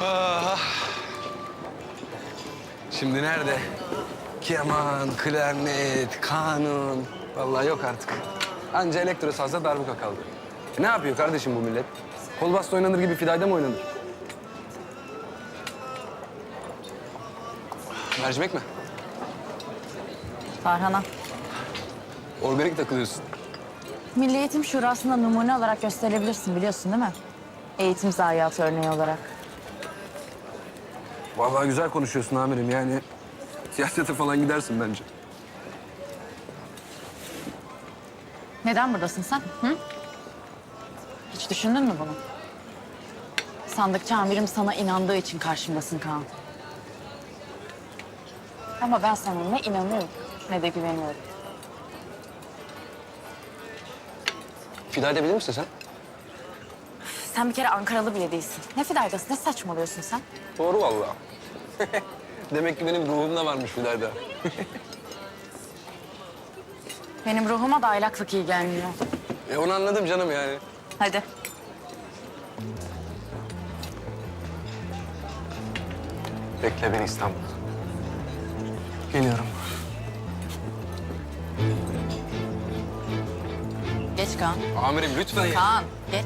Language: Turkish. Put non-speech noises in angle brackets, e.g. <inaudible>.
Ah. Şimdi nerede? Keman, klarnet, kanun. Vallahi yok artık. Anca elektro sazda darbuka kaldı. E ne yapıyor kardeşim bu millet? Kol bastı oynanır gibi fidayda mı oynanır? Mercimek mi? Farhan'a. Organik takılıyorsun. Milli Eğitim Şurası'nda numune olarak gösterebilirsin biliyorsun değil mi? Eğitim zayiatı örneği olarak. Vallahi güzel konuşuyorsun amirim yani. Siyasete falan gidersin bence. Neden buradasın sen? Hı? Hiç düşündün mü bunu? Sandıkçı amirim sana inandığı için karşımdasın Kaan. Ama ben sana ne inanıyorum ne de güveniyorum. Fidayda bilir misin sen? Sen bir kere Ankaralı bile değilsin. Ne fidaydası, ne saçmalıyorsun sen? Doğru vallahi. <laughs> Demek ki benim ruhumda varmış Fidayda. Benim ruhuma da aylaklık iyi gelmiyor. E onu anladım canım yani. Hadi. Bekle beni İstanbul. Geliyorum. Geç Kaan. Amirim lütfen ya. Kaan, geç.